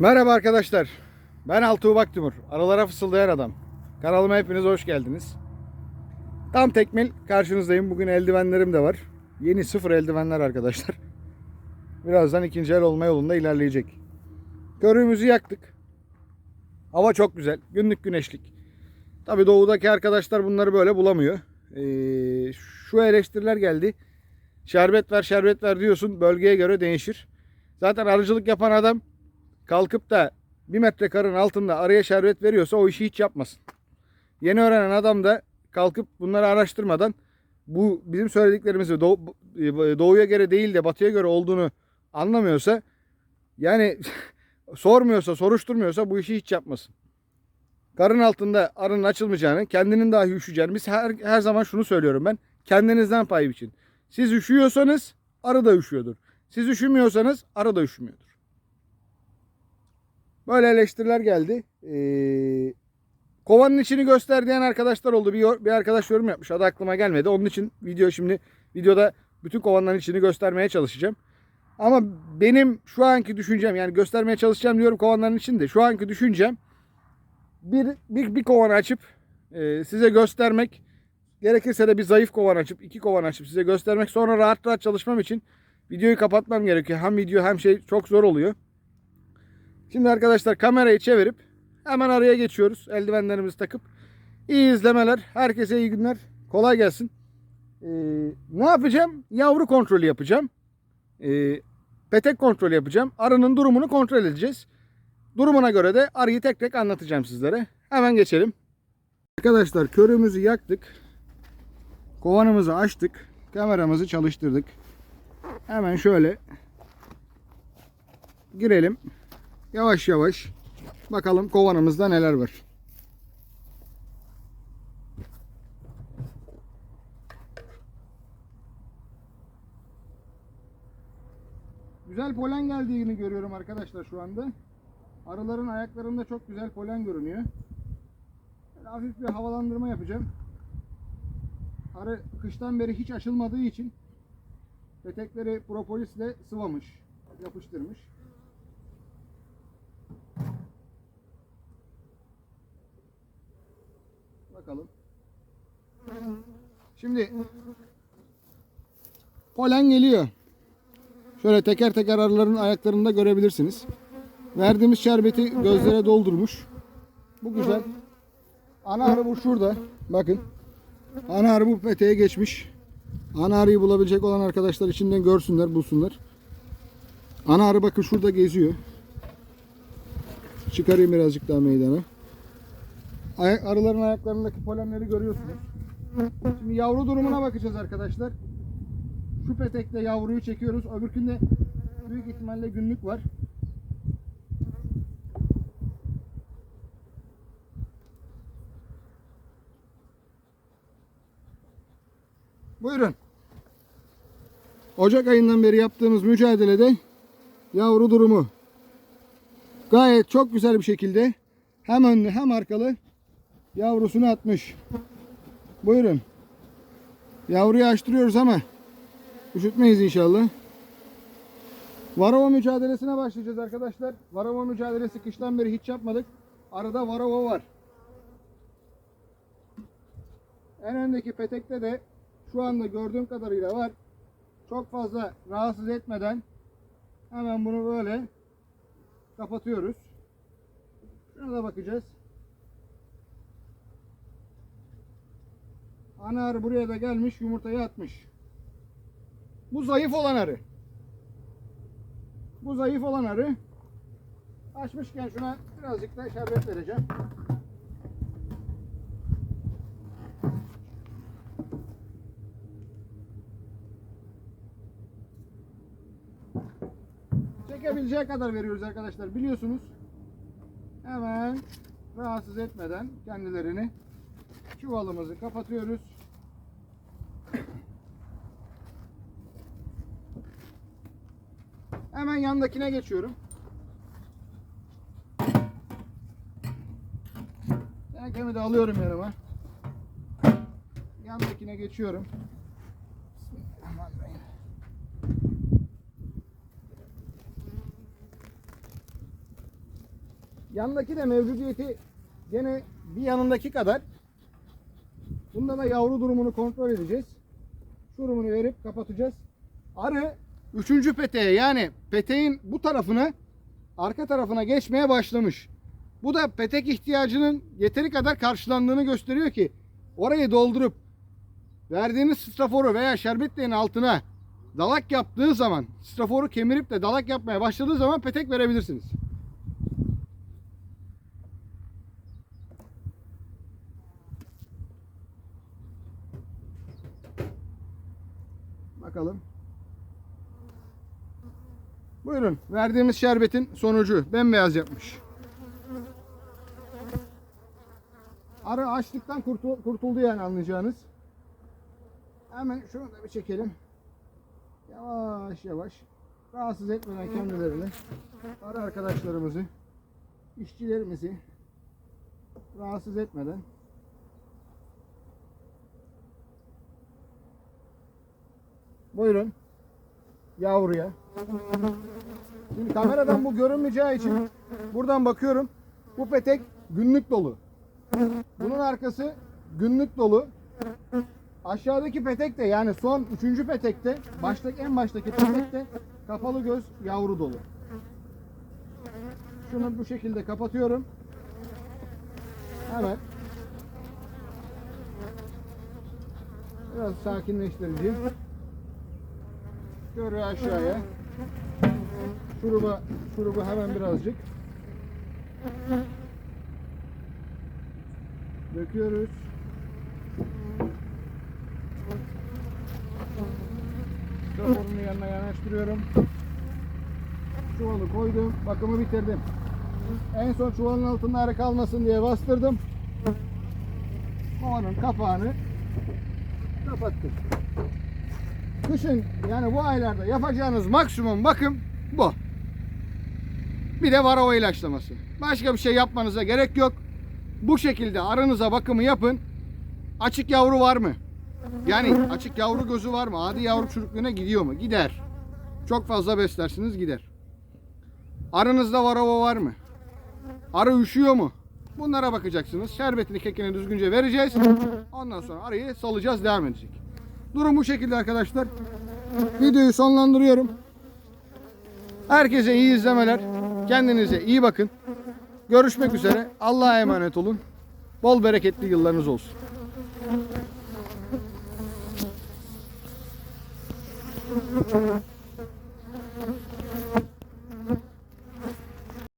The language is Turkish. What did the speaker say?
Merhaba arkadaşlar. Ben Altuğ Baktimur. Aralara fısıldayan adam. Kanalıma hepiniz hoş geldiniz. Tam tekmil karşınızdayım. Bugün eldivenlerim de var. Yeni sıfır eldivenler arkadaşlar. Birazdan ikinci el olma yolunda ilerleyecek. Körüğümüzü yaktık. Hava çok güzel. Günlük güneşlik. Tabi doğudaki arkadaşlar bunları böyle bulamıyor. Ee, şu eleştiriler geldi. Şerbet ver şerbet ver diyorsun. Bölgeye göre değişir. Zaten arıcılık yapan adam kalkıp da bir metre karın altında araya şerbet veriyorsa o işi hiç yapmasın. Yeni öğrenen adam da kalkıp bunları araştırmadan bu bizim söylediklerimizi doğu, doğuya göre değil de batıya göre olduğunu anlamıyorsa yani sormuyorsa soruşturmuyorsa bu işi hiç yapmasın. Karın altında arının açılmayacağını, kendinin dahi üşüyeceğini biz her, her zaman şunu söylüyorum ben. Kendinizden pay biçin. Siz üşüyorsanız arı da üşüyordur. Siz üşümüyorsanız arı da üşümüyordur. Böyle eleştiriler geldi. Ee, kovanın içini göster diyen arkadaşlar oldu. Bir, bir arkadaş yorum yapmış. Adı aklıma gelmedi. Onun için video şimdi videoda bütün kovanların içini göstermeye çalışacağım. Ama benim şu anki düşüncem yani göstermeye çalışacağım diyorum kovanların içinde. Şu anki düşüncem bir, bir, bir kovan açıp e, size göstermek gerekirse de bir zayıf kovan açıp iki kovan açıp size göstermek sonra rahat rahat çalışmam için videoyu kapatmam gerekiyor. Hem video hem şey çok zor oluyor. Şimdi arkadaşlar kamerayı çevirip hemen araya geçiyoruz. Eldivenlerimizi takıp. İyi izlemeler. Herkese iyi günler. Kolay gelsin. Ee, ne yapacağım? Yavru kontrolü yapacağım. Ee, petek kontrolü yapacağım. Arının durumunu kontrol edeceğiz. Durumuna göre de arıyı tek tek anlatacağım sizlere. Hemen geçelim. Arkadaşlar körümüzü yaktık. Kovanımızı açtık. Kameramızı çalıştırdık. Hemen şöyle girelim. Yavaş yavaş bakalım kovanımızda neler var. Güzel polen geldiğini görüyorum arkadaşlar şu anda. Arıların ayaklarında çok güzel polen görünüyor. Böyle hafif bir havalandırma yapacağım. Arı kıştan beri hiç açılmadığı için petekleri propolisle sıvamış, yapıştırmış. Bakalım. Şimdi polen geliyor. Şöyle teker teker arıların ayaklarında görebilirsiniz. Verdiğimiz şerbeti gözlere doldurmuş. Bu güzel. Ana arı bu şurada. Bakın. Ana arı bu peteğe geçmiş. Ana arıyı bulabilecek olan arkadaşlar içinden görsünler, bulsunlar. Ana arı bakın şurada geziyor. Çıkarayım birazcık daha meydana. Ayak, arıların ayaklarındaki polenleri görüyorsunuz. Şimdi yavru durumuna bakacağız arkadaşlar. Şu petekle yavruyu çekiyoruz. Öbürkünde büyük ihtimalle günlük var. Buyurun. Ocak ayından beri yaptığımız mücadelede yavru durumu gayet çok güzel bir şekilde hem önlü hem arkalı yavrusunu atmış. Buyurun. Yavruyu açtırıyoruz ama üşütmeyiz inşallah. Varova mücadelesine başlayacağız arkadaşlar. Varova mücadelesi kıştan beri hiç yapmadık. Arada varova var. En öndeki petekte de şu anda gördüğüm kadarıyla var. Çok fazla rahatsız etmeden hemen bunu böyle kapatıyoruz. Şuna da bakacağız. Ana arı buraya da gelmiş yumurtayı atmış. Bu zayıf olan arı. Bu zayıf olan arı. Açmışken şuna birazcık da şerbet vereceğim. Çekebileceği kadar veriyoruz arkadaşlar biliyorsunuz. Hemen rahatsız etmeden kendilerini çuvalımızı kapatıyoruz. Hemen yandakine geçiyorum. Tenekemi de alıyorum yanıma. Yandakine geçiyorum. Bismillahirrahmanirrahim. Yandaki de mevcudiyeti gene bir yanındaki kadar. Bunda da yavru durumunu kontrol edeceğiz. Durumunu verip kapatacağız. Arı üçüncü peteğe yani peteğin bu tarafına arka tarafına geçmeye başlamış. Bu da petek ihtiyacının yeteri kadar karşılandığını gösteriyor ki orayı doldurup verdiğiniz straforu veya şerbetlerin altına dalak yaptığı zaman straforu kemirip de dalak yapmaya başladığı zaman petek verebilirsiniz. Bakalım. Buyurun. Verdiğimiz şerbetin sonucu. Bembeyaz yapmış. Arı açlıktan kurtul- kurtuldu yani anlayacağınız. Hemen şunu da bir çekelim. Yavaş yavaş. Rahatsız etmeden kendilerini. Arı arkadaşlarımızı, işçilerimizi rahatsız etmeden Buyurun. Yavruya. Şimdi kameradan bu görünmeyeceği için buradan bakıyorum. Bu petek günlük dolu. Bunun arkası günlük dolu. Aşağıdaki petek de yani son üçüncü petekte baştaki en baştaki petekte kapalı göz yavru dolu. Şunu bu şekilde kapatıyorum. Hemen. Biraz sakinleştirici. Şöyle aşağıya. Şuruba, şurubu hemen birazcık. Döküyoruz. Raporunu yanına yanaştırıyorum. Çuvalı koydum. Bakımı bitirdim. En son çuvalın altında arı kalmasın diye bastırdım. Kovanın kapağını kapattım. Kışın yani bu aylarda yapacağınız maksimum bakım bu. Bir de varroa ilaçlaması. Başka bir şey yapmanıza gerek yok. Bu şekilde arınıza bakımı yapın. Açık yavru var mı? Yani açık yavru gözü var mı? Adi yavru çürüklüğüne gidiyor mu? Gider. Çok fazla beslersiniz gider. Arınızda varroa var mı? Arı üşüyor mu? Bunlara bakacaksınız. Şerbetini kekini düzgünce vereceğiz. Ondan sonra arıyı salacağız devam edecek. Durum bu şekilde arkadaşlar. Videoyu sonlandırıyorum. Herkese iyi izlemeler. Kendinize iyi bakın. Görüşmek üzere. Allah'a emanet olun. Bol bereketli yıllarınız olsun.